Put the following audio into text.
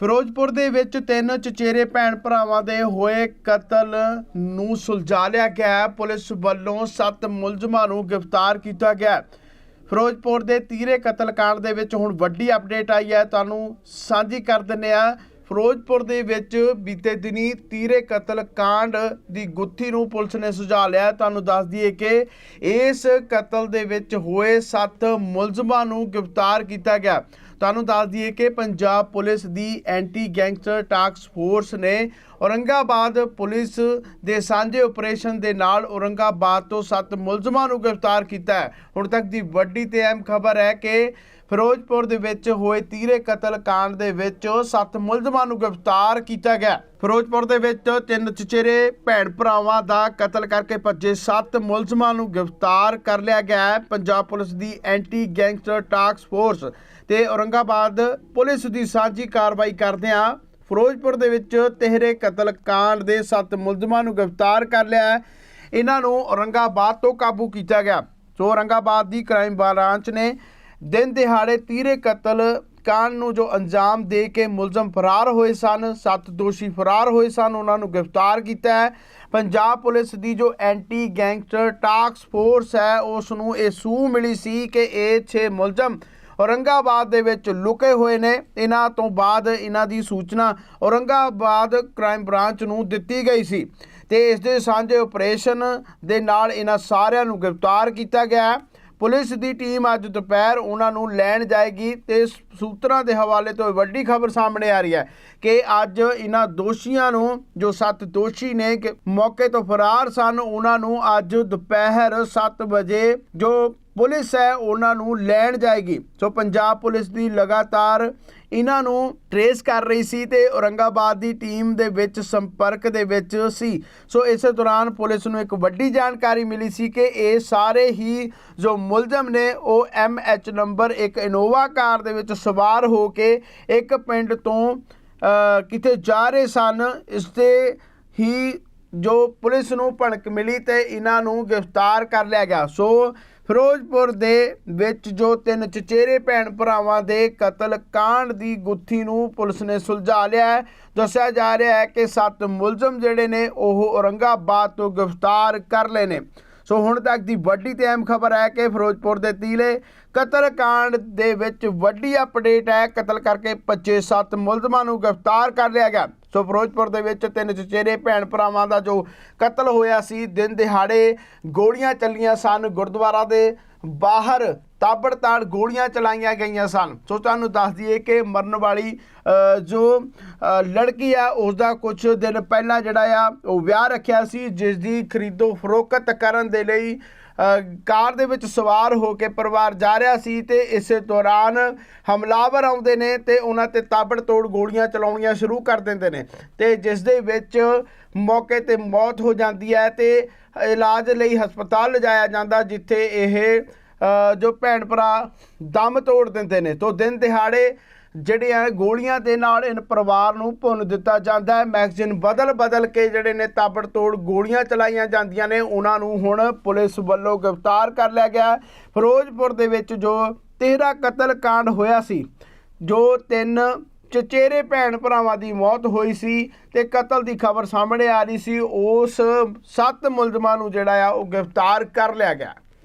ਫਿਰੋਜ਼ਪੁਰ ਦੇ ਵਿੱਚ ਤਿੰਨ ਚਚੇਰੇ ਭੈਣ ਭਰਾਵਾਂ ਦੇ ਹੋਏ ਕਤਲ ਨੂੰ ਸੁਲਝਾ ਲਿਆ ਗਿਆ। ਪੁਲਿਸ ਵੱਲੋਂ ਸੱਤ ਮੁਲਜ਼ਮਾਂ ਨੂੰ ਗ੍ਰਿਫਤਾਰ ਕੀਤਾ ਗਿਆ। ਫਿਰੋਜ਼ਪੁਰ ਦੇ ਤੀਰੇ ਕਤਲ ਕਾਂਡ ਦੇ ਵਿੱਚ ਹੁਣ ਵੱਡੀ ਅਪਡੇਟ ਆਈ ਹੈ। ਤੁਹਾਨੂੰ ਸਾਂਝੀ ਕਰ ਦਿੰਨੇ ਆ ਫਿਰੋਜ਼ਪੁਰ ਦੇ ਵਿੱਚ ਬੀਤੇ ਦਿਨੀ ਤੀਰੇ ਕਤਲ ਕਾਂਡ ਦੀ ਗੁੱਥੀ ਨੂੰ ਪੁਲਿਸ ਨੇ ਸੁਝਾ ਲਿਆ ਤੁਹਾਨੂੰ ਦੱਸ ਦਈਏ ਕਿ ਇਸ ਕਤਲ ਦੇ ਵਿੱਚ ਹੋਏ ਸੱਤ ਮੁਲਜ਼ਮਾਂ ਨੂੰ ਗ੍ਰਿਫਤਾਰ ਕੀਤਾ ਗਿਆ। ਤੁਹਾਨੂੰ ਦੱਸ ਦਈਏ ਕਿ ਪੰਜਾਬ ਪੁਲਿਸ ਦੀ ਐਂਟੀ ਗੈਂਗਸਟਰ ਟਾਸਕ ਫੋਰਸ ਨੇ ਔਰੰਗਾਬਾਦ ਪੁਲਿਸ ਦੇ ਸਾਂਝੇ ਆਪਰੇਸ਼ਨ ਦੇ ਨਾਲ ਔਰੰਗਾਬਾਦ ਤੋਂ ਸੱਤ ਮੁਲਜ਼ਮਾਂ ਨੂੰ ਗ੍ਰਿਫਤਾਰ ਕੀਤਾ ਹੈ। ਹੁਣ ਤੱਕ ਦੀ ਵੱਡੀ ਤੇ ਅਹਿਮ ਖਬਰ ਹੈ ਕਿ ਫਿਰੋਜ਼ਪੁਰ ਦੇ ਵਿੱਚ ਹੋਏ ਤੀਰੇ ਕਤਲ ਕਾਂਡ ਦੇ ਵਿੱਚ ਸੱਤ ਮੁਲਜ਼ਮਾਂ ਨੂੰ ਗ੍ਰਿਫਤਾਰ ਕੀਤਾ ਗਿਆ ਫਿਰੋਜ਼ਪੁਰ ਦੇ ਵਿੱਚ ਤਿੰਨ ਚਚੇਰੇ ਭੈਣ ਭਰਾਵਾਂ ਦਾ ਕਤਲ ਕਰਕੇ ਭੱਜੇ ਸੱਤ ਮੁਲਜ਼ਮਾਂ ਨੂੰ ਗ੍ਰਿਫਤਾਰ ਕਰ ਲਿਆ ਗਿਆ ਹੈ। ਪੰਜਾਬ ਪੁਲਿਸ ਦੀ ਐਂਟੀ ਗੈਂਗਸਟਰ ਟਾਸਕ ਫੋਰਸ ਤੇ ਔਰੰਗਾਬਾਦ ਪੁਲਿਸ ਦੀ ਸਾਂਝੀ ਕਾਰਵਾਈ ਕਰਦਿਆਂ ਫਿਰੋਜ਼ਪੁਰ ਦੇ ਵਿੱਚ ਤਿਹਰੇ ਕਤਲ ਕਾਂਡ ਦੇ ਸੱਤ ਮੁਲਜ਼ਮਾਂ ਨੂੰ ਗ੍ਰਿਫਤਾਰ ਕਰ ਲਿਆ ਹੈ। ਇਹਨਾਂ ਨੂੰ ਔਰੰਗਾਬਾਦ ਤੋਂ ਕਾਬੂ ਕੀਤਾ ਗਿਆ। ਸੋ ਔਰੰਗਾਬਾਦ ਦੀ ਕ੍ਰਾਈਮ ਬ੍ਰਾਂਚ ਨੇ ਦਿਨ ਦਿਹਾੜੇ ਤੀਰੇ ਕਤਲ ਕਾਂਡ ਨੂੰ ਜੋ ਅੰਜਾਮ ਦੇ ਕੇ ਮੁਲਜ਼ਮ ਫਰਾਰ ਹੋਏ ਸਨ, ਸੱਤ ਦੋਸ਼ੀ ਫਰਾਰ ਹੋਏ ਸਨ, ਉਹਨਾਂ ਨੂੰ ਗ੍ਰਿਫਤਾਰ ਕੀਤਾ ਹੈ। ਪੰਜਾਬ ਪੁਲਿਸ ਦੀ ਜੋ ਐਂਟੀ ਗੈਂਗਸਟਰ ਟਾਸਕ ਫੋਰਸ ਹੈ, ਉਸ ਨੂੰ ਇਹ ਸੂਹ ਮਿਲੀ ਸੀ ਕਿ ਇਹ 6 ਮੁਲਜ਼ਮ ਔਰੰਗਾਬਾਦ ਦੇ ਵਿੱਚ ਲੁਕੇ ਹੋਏ ਨੇ। ਇਹਨਾਂ ਤੋਂ ਬਾਅਦ ਇਹਨਾਂ ਦੀ ਸੂਚਨਾ ਔਰੰਗਾਬਾਦ ਕ੍ਰਾਈਮ ਬ੍ਰਾਂਚ ਨੂੰ ਦਿੱਤੀ ਗਈ ਸੀ। ਤੇ ਇਸ ਦੇ ਸਾਂਝੇ ਆਪਰੇਸ਼ਨ ਦੇ ਨਾਲ ਇਹਨਾਂ ਸਾਰਿਆਂ ਨੂੰ ਗ੍ਰਿਫਤਾਰ ਕੀਤਾ ਗਿਆ ਹੈ। ਪੁਲਿਸ ਦੀ ਟੀਮ ਅੱਜ ਦੁਪਹਿਰ ਉਹਨਾਂ ਨੂੰ ਲੈਣ ਜਾਏਗੀ ਤੇ ਸੂਤਰਾਂ ਦੇ ਹਵਾਲੇ ਤੋਂ ਇਹ ਵੱਡੀ ਖਬਰ ਸਾਹਮਣੇ ਆ ਰਹੀ ਹੈ ਕਿ ਅੱਜ ਇਹਨਾਂ ਦੋਸ਼ੀਆਂ ਨੂੰ, ਜੋ ਸੱਤ ਦੋਸ਼ੀ ਨੇ ਕਿ ਮੌਕੇ ਤੋਂ ਫਰਾਰ ਸਨ, ਉਹਨਾਂ ਨੂੰ ਅੱਜ ਦੁਪਹਿਰ 7 ਵਜੇ ਜੋ ਪੁਲਿਸ ਹੈ ਉਹਨਾਂ ਨੂੰ ਲੈਣ ਜਾਏਗੀ। ਸੋ ਪੰਜਾਬ ਪੁਲਿਸ ਦੀ ਲਗਾਤਾਰ ਇਹਨਾਂ ਨੂੰ ਟਰੇਸ ਕਰ ਰਹੀ ਸੀ ਤੇ ਔਰੰਗਾਬਾਦ ਦੀ ਟੀਮ ਦੇ ਵਿੱਚ ਸੰਪਰਕ ਦੇ ਵਿੱਚ ਸੀ। ਸੋ ਇਸੇ ਦੌਰਾਨ ਪੁਲਿਸ ਨੂੰ ਇੱਕ ਵੱਡੀ ਜਾਣਕਾਰੀ ਮਿਲੀ ਸੀ ਕਿ ਇਹ ਸਾਰੇ ਹੀ ਜੋ ਮੁਲਜ਼ਮ ਨੇ ਉਹ ਐਚ ਨੰਬਰ ਇੱਕ ਇਨੋਵਾ ਕਾਰ ਦੇ ਵਿੱਚ ਸਵਾਰ ਹੋ ਕੇ ਇੱਕ ਪਿੰਡ ਤੋਂ ਅ, ਕਿਤੇ ਜਾ ਰਹੇ ਸਨ। ਇਸ 'ਤੇ ਹੀ ਜੋ ਪੁਲਿਸ ਨੂੰ ਭਣਕ ਮਿਲੀ ਤੇ ਇਹਨਾਂ ਨੂੰ ਗ੍ਰਿਫਤਾਰ ਕਰ ਲਿਆ ਗਿਆ। ਸੋ ਫਿਰੋਜ਼ਪੁਰ ਦੇ ਵਿੱਚ ਜੋ ਤਿੰਨ ਚਚੇਰੇ ਭੈਣ ਭਰਾਵਾਂ ਦੇ ਕਤਲ ਕਾਂਡ ਦੀ ਗੁੱਥੀ ਨੂੰ ਪੁਲਿਸ ਨੇ ਸੁਲਝਾ ਲਿਆ ਹੈ, ਦੱਸਿਆ ਜਾ ਰਿਹਾ ਹੈ ਕਿ ਸੱਤ ਮੁਲਜ਼ਮ ਜਿਹੜੇ ਨੇ ਉਹ ਔਰੰਗਾਬਾਦ ਤੋਂ ਗ੍ਰਿਫਤਾਰ ਕਰ ਲਏ ਨੇ। ਸੋ ਹੁਣ ਤੱਕ ਦੀ ਵੱਡੀ ਤੇ ਅਹਿਮ ਖਬਰ ਹੈ ਕਿ ਫਿਰੋਜ਼ਪੁਰ ਦੇ ਤੀਲੇ ਕਤਲ ਕਾਂਡ ਦੇ ਵਿੱਚ ਵੱਡੀ ਅਪਡੇਟ ਹੈ। ਕਤਲ ਕਰਕੇ 25 ਸੱਤ ਮੁਲਜ਼ਮਾਂ ਨੂੰ ਗ੍ਰਿਫਤਾਰ ਕਰ ਲਿਆ ਗਿਆ। ਸੋ ਫਿਰੋਜ਼ਪੁਰ ਦੇ ਵਿੱਚ ਤਿੰਨ ਚਚੇਰੇ, ਭੈਣ ਭਰਾਵਾਂ ਦਾ ਜੋ ਕਤਲ ਹੋਇਆ ਸੀ, ਦਿਨ ਦਿਹਾੜੇ ਗੋਲੀਆਂ ਚੱਲੀਆਂ ਸਨ। ਗੁਰਦੁਆਰਾ ਦੇ ਬਾਹਰ ਤਾਬੜਤਾੜ ਗੋਲੀਆਂ ਚਲਾਈਆਂ ਗਈਆਂ ਸਨ। ਸੋ ਤੁਹਾਨੂੰ ਦੱਸ ਦਈਏ ਕਿ ਮਰਨ ਵਾਲੀ ਜੋ ਲੜਕੀ ਆ ਉਸ ਦਾ ਕੁਝ ਦਿਨ ਪਹਿਲਾਂ ਜਿਹੜਾ ਆ, ਉਹ ਵਿਆਹ ਰੱਖਿਆ ਸੀ, ਜਿਸ ਦੀ ਖਰੀਦੋ ਫਰੋਖਤ ਕਰਨ ਦੇ ਲਈ ਕਾਰ ਦੇ ਵਿੱਚ ਸਵਾਰ ਹੋ ਕੇ ਪਰਿਵਾਰ ਜਾ ਰਿਹਾ ਸੀ ਤੇ ਇਸੇ ਦੌਰਾਨ ਹਮਲਾਵਰ ਆਉਂਦੇ ਨੇ ਤੇ ਉਹਨਾਂ ਤੇ ਤਾਬੜਤੋੜ ਗੋਲੀਆਂ ਚਲਾਉਣੀਆਂ ਸ਼ੁਰੂ ਕਰ ਦਿੰਦੇ ਨੇ ਤੇ ਜਿਸ ਦੇ ਵਿੱਚ ਮੌਕੇ ਤੇ ਮੌਤ ਹੋ ਜਾਂਦੀ ਹੈ ਤੇ ਇਲਾਜ ਲਈ ਹਸਪਤਾਲ ਲਿਜਾਇਆ ਜਾਂਦਾ, ਜਿੱਥੇ ਇਹ ਜੋ ਭੈਣ ਭਰਾ ਦਮ ਤੋੜ ਦਿੰਦੇ ਨੇ, ਤੋਂ ਦਿਨ ਦਿਹਾੜੇ ਜਿਹੜੇ ਆ ਗੋਲੀਆਂ ਦੇ ਨਾਲ ਇਨ ਪਰਿਵਾਰ ਨੂੰ ਭੁੰਨ ਦਿੱਤਾ ਜਾਂਦਾ ਹੈ। ਮੈਗਜ਼ੀਨ ਬਦਲ ਬਦਲ ਕੇ ਜਿਹੜੇ ਨੇ ਤਾਬੜਤੋੜ ਗੋਲੀਆਂ ਚਲਾਈਆਂ ਜਾਂਦੀਆਂ ਨੇ, ਉਹਨਾਂ ਨੂੰ ਹੁਣ ਪੁਲਿਸ ਵੱਲੋਂ ਗ੍ਰਿਫਤਾਰ ਕਰ ਲਿਆ ਗਿਆ ਫਿਰੋਜ਼ਪੁਰ ਦੇ ਵਿੱਚ ਜੋ 13 ਕਤਲ ਕਾਂਡ ਹੋਇਆ ਸੀ, ਜੋ ਤਿੰਨ ਚਚੇਰੇ ਭੈਣ ਭਰਾਵਾਂ ਦੀ ਮੌਤ ਹੋਈ ਸੀ ਤੇ ਕਤਲ ਦੀ ਖਬਰ ਸਾਹਮਣੇ ਆ ਰਹੀ ਸੀ, ਉਸ ਸੱਤ ਮੁਲਜ਼ਮਾਂ ਨੂੰ ਜਿਹੜਾ ਆ ਉਹ ਗ੍ਰਿਫਤਾਰ ਕਰ ਲਿਆ ਗਿਆ।